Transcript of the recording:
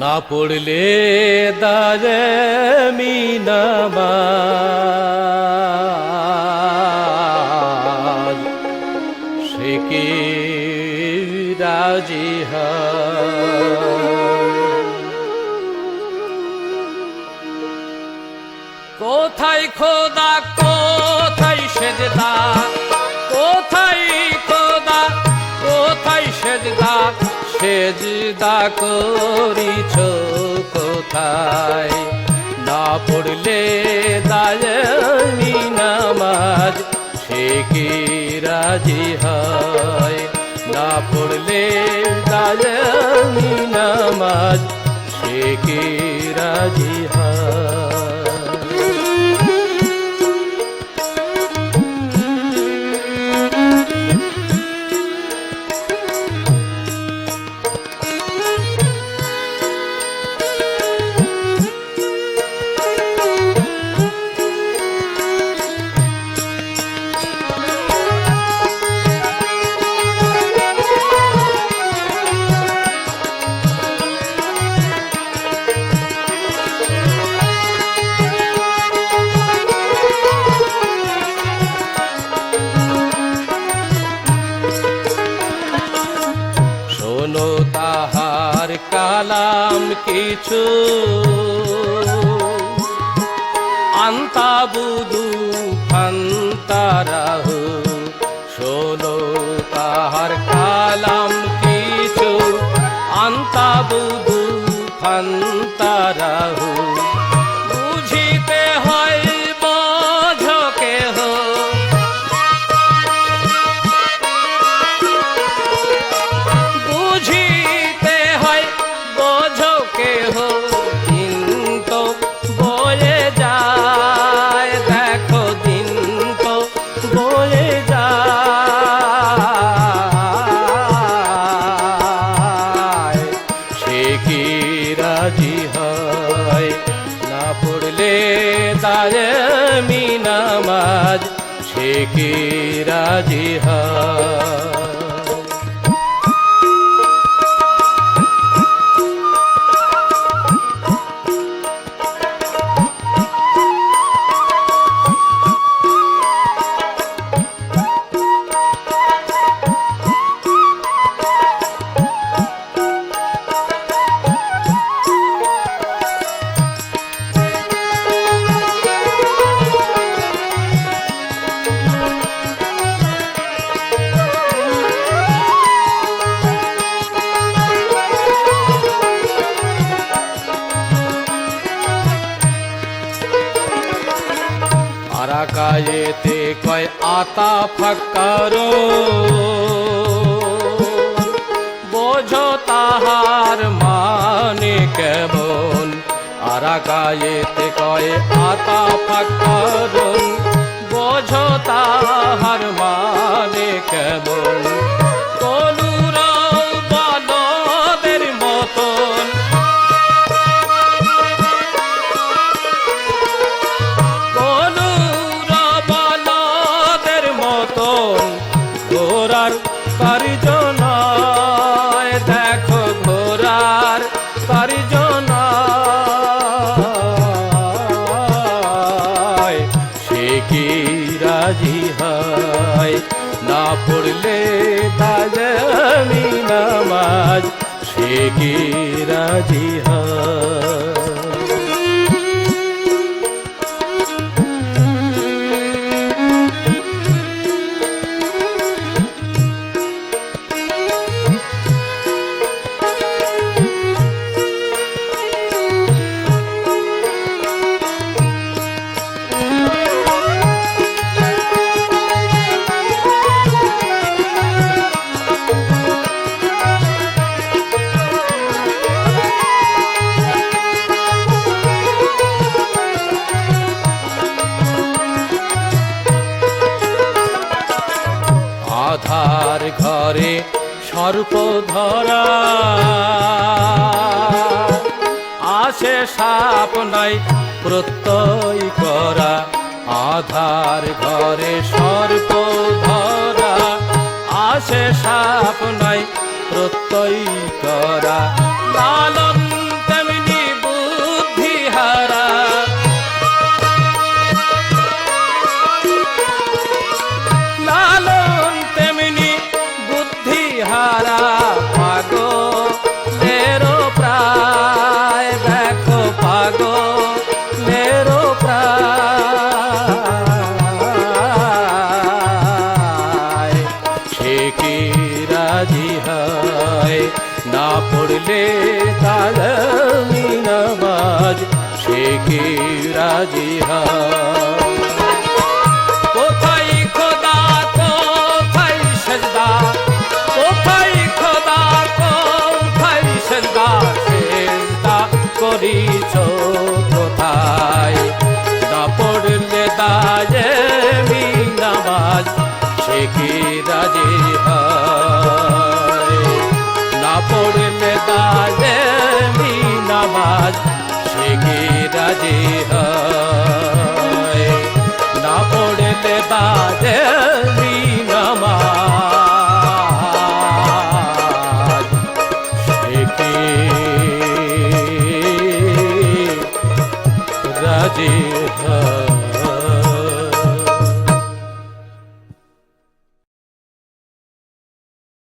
না পড়লে দারে মিনামাজ কি রাজি? কোথায় খোদা, কোথায় সেজদা? কোথায় খোদা, কোথায় সেজদা? সেজদা করিছ কোথায়? না পড়লে দায়নি নামাজ। সে রাজি হয়। না পড়লে দায়নি নামাজ সে কে রাজি হয়? কিছু আন্তা বুদু ফান্তারাহু তাহার কালাম কিছু আন্তা বুদু ফান্তারাহু সে কে রাজি হয় আরাকায়েতে কয় আতা ফাক্কারো। বোঝো তাহার মানে কেমন? আরাকায়েতে কয় আতা ফাক্কারুন বোঝো তাহার মানে কেমন? ঘোরার কার্যনায় দেখো ঘোরার কার্যনায় সে কি রাজি হয়? না পড়লে তাজমি নামাজ। সে কি রাজি হয়? সর্প ধরা আসে সাপ নাই প্রত্যয় করা। আধার ঘরে সর্প ধরা আসে সাপ নাই প্রত্যয় করা। লালন পড়লে কালমি নামাজ সে কি রাজি হয়? হয় না পড়লে বাজে রাজি হয়